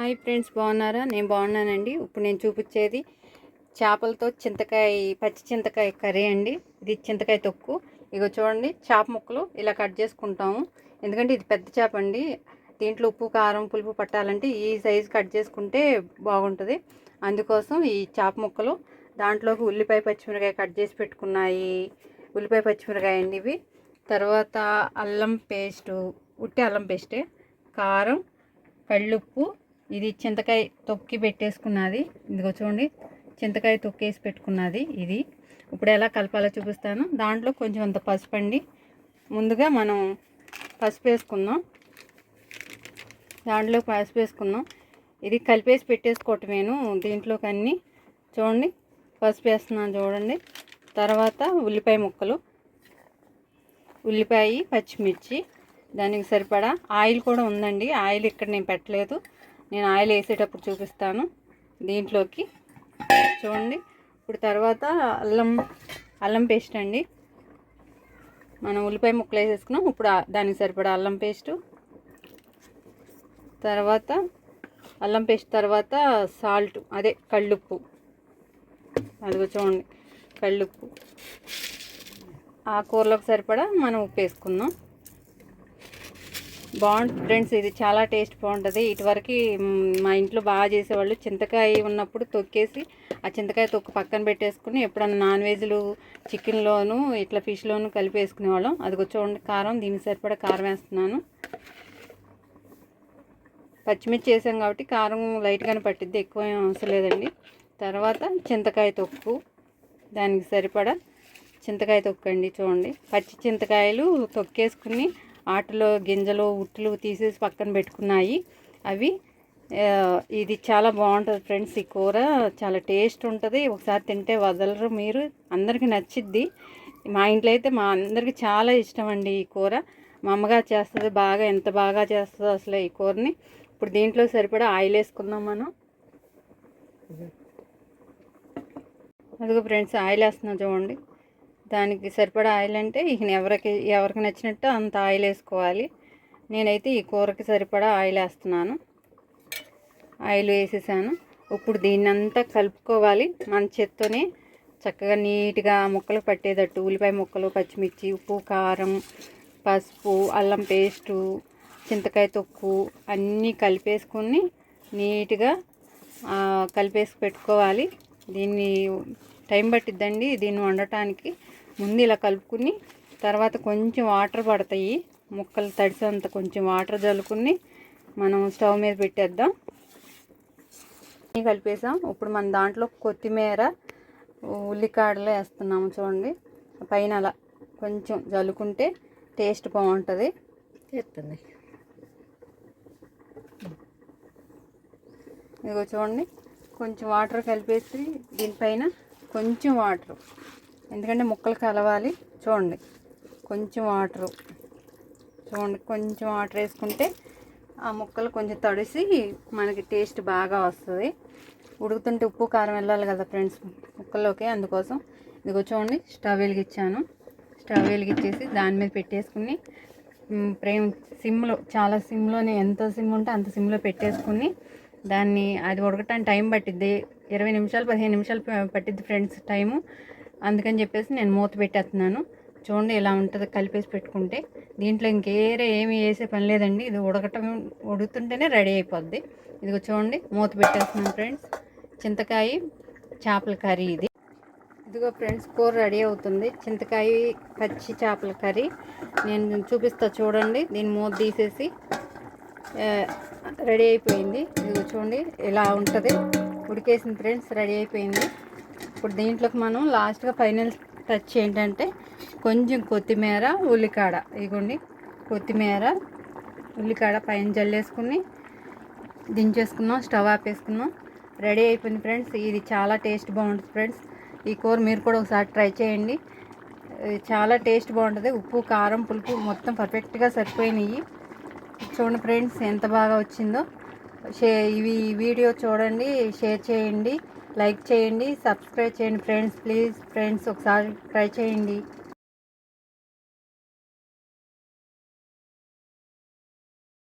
Hi friends బాగున్నారా? నేను బాగున్నానండి. ఇప్పుడు నేను చూపించేది చేపలతో చింతకాయ పచ్చి చింతకాయ కర్రీ అండి. ఇది చింతకాయ తొక్కు. ఇగో చూడండి చేప ముక్కలు ఇలా కట్ చేసుకుంటాము. ఎందుకంటే ఇది పెద్ద చేప అండి. దీంట్లో ఉప్పు కారం పులుపు పట్టాలంటే ఈ సైజు కట్ చేసుకుంటే బాగుంటుంది. అందుకోసం ఈ చేప ముక్కలు దాంట్లోకి ఉల్లిపాయ పచ్చిమిరకాయ కట్ చేసి పెట్టుకున్నాయి. ఉల్లిపాయ పచ్చిమిరకాయ అండి ఇవి. తర్వాత అల్లం పేస్టు ఉట్టి అల్లం పేస్టే కారం కళ్ళుప్పు ఇది చింతకాయ తొక్కి పెట్టేసుకున్నది. ఇదిగో చూడండి చింతకాయ తొక్కేసి పెట్టుకున్నది ఇది. ఇప్పుడు ఎలా కలపాలో చూపిస్తాను. దాంట్లో కొంచెం అంత పసుపు అండి. ముందుగా మనం పసుపు వేసుకుందాం. దాంట్లో పసుపు వేసుకుందాం. ఇది కలిపేసి పెట్టేసుకోవటమేను దీంట్లోకి అన్నీ చూడండి పసుపు వేస్తున్నాను చూడండి. తర్వాత ఉల్లిపాయ ముక్కలు ఉల్లిపాయ పచ్చిమిర్చి దానికి సరిపడా ఆయిల్ కూడా ఉందండి. ఆయిల్ ఇక్కడ నేను పెట్టలేదు. నేను ఆయిల్ వేసేటప్పుడు చూపిస్తాను దీంట్లోకి. చూడండి. ఇప్పుడు తర్వాత అల్లం అల్లం పేస్ట్ అండి. మనం ఉల్లిపాయ ముక్కలు వేసేసుకున్నాం. ఇప్పుడు దానికి సరిపడా అల్లం పేస్టు. తర్వాత అల్లం పేస్ట్ తర్వాత సాల్ట్ అదే కళ్ళుప్పు. అదిగో చూడండి. కళ్ళుప్పు. ఆ కూరలోకి సరిపడా మనం ఉప్పు వేసుకుందాం. బాగుంటుంది ఫ్రెండ్స్ ఇది చాలా టేస్ట్ బాగుంటుంది. ఇటువరకు మా ఇంట్లో బాగా చేసేవాళ్ళు చింతకాయ ఉన్నప్పుడు తొక్కేసి ఆ చింతకాయ తొక్కు పక్కన పెట్టేసుకుని ఎప్పుడన్నా నాన్ వెజ్లు చికెన్లోను ఇట్లా ఫిష్లోను కలిపి వేసుకునేవాళ్ళం అది చూడండి కారం దీనికి సరిపడా కారం వేస్తున్నాను. పచ్చిమిర్చి వేసాం కాబట్టి కారం లైట్గానే పట్టిద్ది ఎక్కువ అవసరం లేదండి. తర్వాత చింతకాయ తొక్కు దానికి సరిపడా చింతకాయ తొక్కండి చూడండి. పచ్చి చింతకాయలు తొక్కేసుకుని ఆటలో గింజలు ఉట్టులు తీసేసి పక్కన పెట్టుకున్నాయి. అవి ఇది చాలా బాగుంటుంది ఫ్రెండ్స్ ఈ కూర. చాలా టేస్ట్ ఉంటుంది. ఒకసారి తింటే వదలరు మీరు. అందరికీ నచ్చిద్ది. మా ఇంట్లో అయితే మా అందరికీ చాలా ఇష్టం అండి ఈ కూర. మా అమ్మగారు చేస్తుంది బాగా ఎంత బాగా చేస్తుందో అసలు ఈ కూరని. ఇప్పుడు దీంట్లో సరిపడా ఆయిల్ వేసుకుందాం మనం. అదిగో ఫ్రెండ్స్ ఆయిల్ వేస్తున్నాం చూడండి. దానికి సరిపడా ఆయిల్ అంటే ఇక ఎవరికి ఎవరికి నచ్చినట్టు అంత ఆయిల్ వేసుకోవాలి. నేనైతే ఈ కూరకి సరిపడా ఆయిల్ వేస్తున్నాను. ఆయిల్ వేసేసాను. ఇప్పుడు దీన్ని అంతా కలుపుకోవాలి. మన చేత్తోనే చక్కగా నీట్గా ముక్కలు పట్టేటట్టు ఉల్లిపాయ ముక్కలు పచ్చిమిర్చి ఉప్పు కారం పసుపు అల్లం పేస్టు చింతకాయ తొక్కు అన్నీ కలిపేసుకొని నీట్గా కలిపేసి పెట్టుకోవాలి. దీన్ని టైం పట్టిద్దండి. దీన్ని వండటానికి ముందు ఇలా కలుపుకుని తర్వాత కొంచెం వాటర్ పడతాయి. ముక్కలు తడిసంత కొంచెం వాటర్ జల్లుకుని మనం స్టవ్ మీద పెట్టేద్దాం. కలిపేసాం. ఇప్పుడు మన దాంట్లో కొత్తిమీర ఉల్లికాడలు వేస్తున్నాము చూడండి. పైన అలా కొంచెం జల్లుకుంటే టేస్ట్ బాగుంటుంది. చేస్తుంది. ఇదిగో చూడండి. కొంచెం వాటర్ కలిపేసి దీనిపైన కొంచెం వాటర్. ఎందుకంటే ముక్కలు కలవాలి. చూడండి. కొంచెం వాటరు. చూడండి కొంచెం వాటర్ వేసుకుంటే ఆ ముక్కలు కొంచెం తడిసి మనకి టేస్ట్ బాగా వస్తుంది. ఉడుకుతుంటే ఉప్పు కారం వెళ్ళాలి కదా ఫ్రెండ్స్ ముక్కల్లోకి. అందుకోసం ఇదిగో చూడండి స్టవ్ వెలిగించాను. స్టవ్ వెలిగించేసి దాని మీద పెట్టేసుకుని ప్రేమ్ సిమ్లో చాలా సిమ్లోనే ఎంత సిమ్ ఉంటే అంత సిమ్లో పెట్టేసుకుని దాన్ని అది ఉడకటానికి టైం పట్టిద్ది. ఇరవై నిమిషాలు పదిహేను నిమిషాలు పట్టిద్ది ఫ్రెండ్స్ టైము. అందుకని చెప్పేసి నేను మూత పెట్టేస్తున్నాను. చూడండి ఇలా ఉంటుంది కలిపేసి పెట్టుకుంటే. దీంట్లో ఇంకేరే ఏమి వేసే పని లేదండి. ఇది ఉడకటం ఉడుకుతుంటేనే రెడీ అయిపోద్ది. ఇదిగో చూడండి మూత పెట్టేస్తున్నాను ఫ్రెండ్స్. చింతకాయ చేపల కర్రీ ఇది. ఇదిగో ఫ్రెండ్స్ కూర రెడీ అవుతుంది. చింతకాయ పచ్చి చేపల కర్రీ. నేను చూపిస్తా చూడండి. దీన్ని మూత తీసేసి రెడీ అయిపోయింది. ఇదిగో చూడండి ఇలా ఉంటుంది. ఉడికేసింది ఫ్రెండ్స్ రెడీ అయిపోయింది. ఇప్పుడు దీంట్లోకి మనం లాస్ట్గా ఫైనల్ టచ్ ఏంటంటే కొంచెం కొత్తిమీర ఉల్లికాడ. ఇగోండి కొత్తిమీర ఉల్లికాడ పైన జల్లేసుకుని దించేసుకున్నాం స్టవ్ ఆపేసుకున్నాం. రెడీ అయిపోయింది ఫ్రెండ్స్. ఇది చాలా టేస్ట్ బాగుంటుంది ఫ్రెండ్స్. ఈ కూర మీరు కూడా ఒకసారి ట్రై చేయండి. చాలా టేస్ట్ బాగుంటుంది. ఉప్పు కారం పులుపు మొత్తం పర్ఫెక్ట్గా సరిపోయినాయి. చూడండి ఫ్రెండ్స్ ఎంత బాగా వచ్చిందో. షే ఇవి వీడియో చూడండి షేర్ చేయండి. లైక్ చేయండి సబ్స్క్రైబ్ చేయండి ఫ్రెండ్స్ ప్లీజ్ ఫ్రెండ్స్ ఒకసారి ట్రై చేయండి.